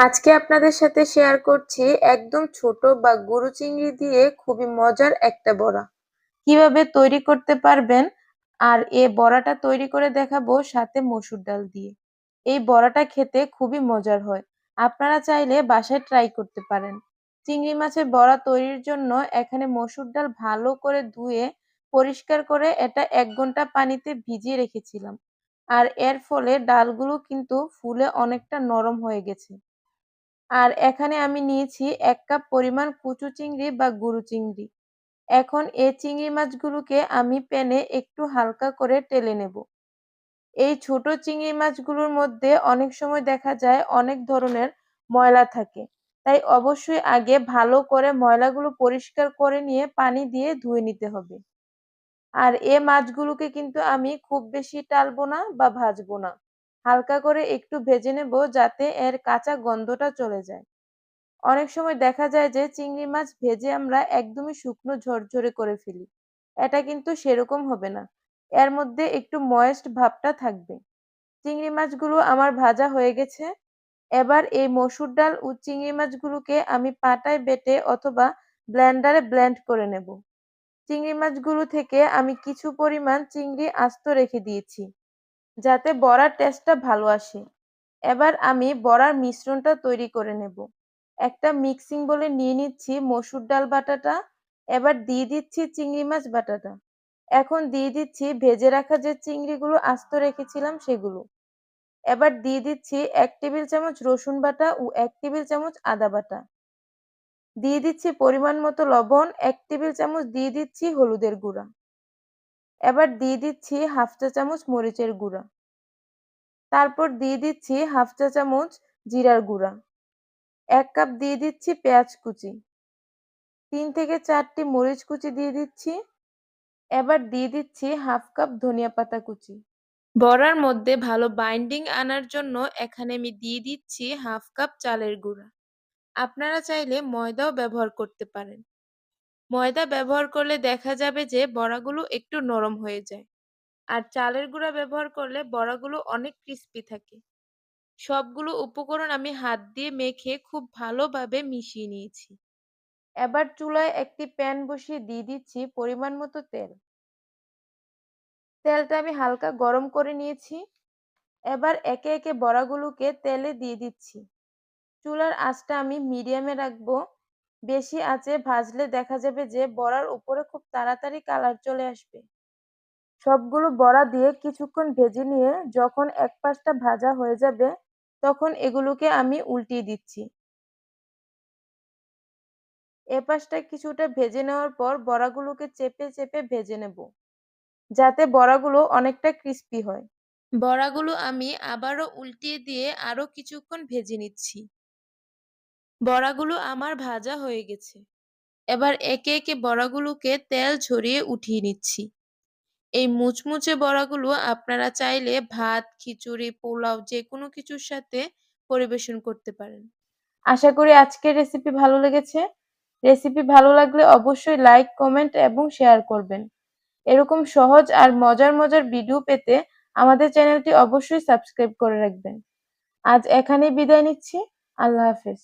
আজকে আপনাদের সাথে শেয়ার করছি একদম ছোট বা গরু চিংড়ি দিয়ে খুবই মজার একটা বড়া। কীভাবে তৈরি করতে পারবেন আর এ বড়াটা তৈরি করে দেখাবো সাথে মসুর ডাল দিয়ে। এই বড়াটা খেতে খুবই মজার হয়। আপনারা চাইলে বাসায় ট্রাই করতে পারেন। চিংড়ি মাছের বড়া তৈরির জন্য এখানে মসুর ডাল ভালো করে ধুয়ে, পরিষ্কার করে এটা এক ঘণ্টা পানিতে ভিজিয়ে রেখেছিলাম। আর এর ফলে ডালগুলো কিন্তু ফুলে অনেকটা নরম হয়ে গেছে। আর এখানে আমি নিয়েছি এক কাপ পরিমাণ কুচু চিংড়ি বা গুরু চিংড়ি। এখন এই চিংড়ি মাছগুলোকে আমি প্যানে একটু হালকা করে টেলে নেব। এই ছোট চিংড়ি মাছগুলোর মধ্যে অনেক সময় দেখা যায় অনেক ধরনের ময়লা থাকে। তাই অবশ্যই আগে ভালো করে ময়লাগুলো পরিষ্কার করে নিয়ে পানি দিয়ে ধুয়ে নিতে হবে। আর এ মাছগুলোকে কিন্তু আমি খুব বেশি টালবো না বা ভাজবো না। হালকা করে একটু ভেজে নেব যাতে এর কাঁচা গন্ধটা চলে যায়। অনেক সময় দেখা যায় যে চিংড়ি মাছ ভেজে আমরা একদমই শুকনো ঝরঝরে করে ফেলি। এটা কিন্তু সেরকম হবে না। এর মধ্যে একটু ময়েস্ট ভাবটা থাকবে। চিংড়ি মাছগুলো আমার ভাজা হয়ে গেছে। এবার এই মসুর ডাল ও চিংড়ি মাছগুলোকে আমি পাটায় বেটে অথবা ব্লেন্ডারে ব্লেন্ড করে নেব। চিংড়ি মাছগুলো থেকে আমি কিছু পরিমাণ চিংড়ি আস্ত রেখে দিয়েছি। যাতে বড়ার টেস্টটা ভালো আসে। এবার আমি বড়ার মিশ্রণটা তৈরি করে নেব। একটা মিক্সিং বলে নিয়ে নিচ্ছি মসুর ডাল বাটাটা, এবার দিয়ে দিচ্ছি চিংড়ি মাছ বাটাটা। এখন দিয়ে দিচ্ছি ভেজে রাখা যে চিংড়িগুলো আস্ত রেখেছিলাম সেগুলো। এবার দিয়ে দিচ্ছি এক টেবিল চামচ রসুন বাটা ও এক টেবিল চামচ আদা বাটা। দিয়ে দিচ্ছি পরিমাণ মতো লবণ, এক টেবিল চামচ দিয়ে দিচ্ছি হলুদের গুঁড়া। এবার দিয়ে দিচ্ছি হাফ চা চামচ মরিচের গুঁড়া। তারপর দিয়ে দিচ্ছি হাফ চা চামচ জিরার গুঁড়া। এক কাপ দিয়ে দিচ্ছি পেঁয়াজ কুচি। তিন থেকে চারটি মরিচ কুচি দিয়ে দিচ্ছি। এবার দিয়ে দিচ্ছি হাফ কাপ ধনিয়া পাতা কুচি। বড়ার মধ্যে ভালো বাইন্ডিং আনার জন্য এখানে আমি দিয়ে দিচ্ছি হাফ কাপ চালের গুঁড়া। আপনারা চাইলে ময়দাও ব্যবহার করতে পারেন। ময়দা ব্যবহার করলে দেখা যাবে যে বড়াগুলো একটু নরম হয়ে যায়। আর চালের গুঁড়া ব্যবহার করলে বড়াগুলো অনেক ক্রিস্পি থাকে। সবগুলো উপকরণ আমি হাত দিয়ে মেখে খুব ভালোভাবে মিশিয়ে নিয়েছি। এবার চুলায় একটি প্যান বসিয়ে দিয়ে দিচ্ছি পরিমাণ মতো তেল। তেলটা আমি হালকা গরম করে নিয়েছি। এবার একে একে বড়াগুলোকে তেলে দিয়ে দিচ্ছি। চুলার আঁচটা আমি মিডিয়ামে রাখব। বেশি আঁচে ভাজলে দেখা যাবে যে বড়ার উপরে খুব তাড়াতাড়ি কালার চলে আসবে। সবগুলো বড়া দিয়ে কিছুক্ষণ ভেজে নিয়ে যখন এক পাশটা ভাজা হয়ে যাবে, তখন এগুলোকে আমি উল্টিয়ে দিচ্ছি। এ পাশটা কিছুটা ভেজে নেওয়ার পর বড়াগুলোকে চেপে চেপে ভেজে নেব, যাতে বড়াগুলো অনেকটা ক্রিস্পি হয়। বড়াগুলো আমি আবারও উল্টিয়ে দিয়ে আরও কিছুক্ষণ ভেজে নিচ্ছি। বড়াগুলো আমার ভাজা হয়ে গেছে। এবার একে একে বড়াগুলোকে তেল ছড়িয়ে উঠিয়ে নিচ্ছি। এই মুচমুচে বড়াগুলো আপনারা চাইলে ভাত, খিচুড়ি, পোলাও যে কোনো কিছুর সাথে পরিবেশন করতে পারেন। আশা করি আজকের রেসিপি ভালো লেগেছে। রেসিপি ভালো লাগলে অবশ্যই লাইক কমেন্ট এবং শেয়ার করবেন। এরকম সহজ আর মজার মজার ভিডিও পেতে আমাদের চ্যানেলটি অবশ্যই সাবস্ক্রাইব করে রাখবেন। আজ এখানেই বিদায় নিচ্ছি। আল্লাহ হাফেজ।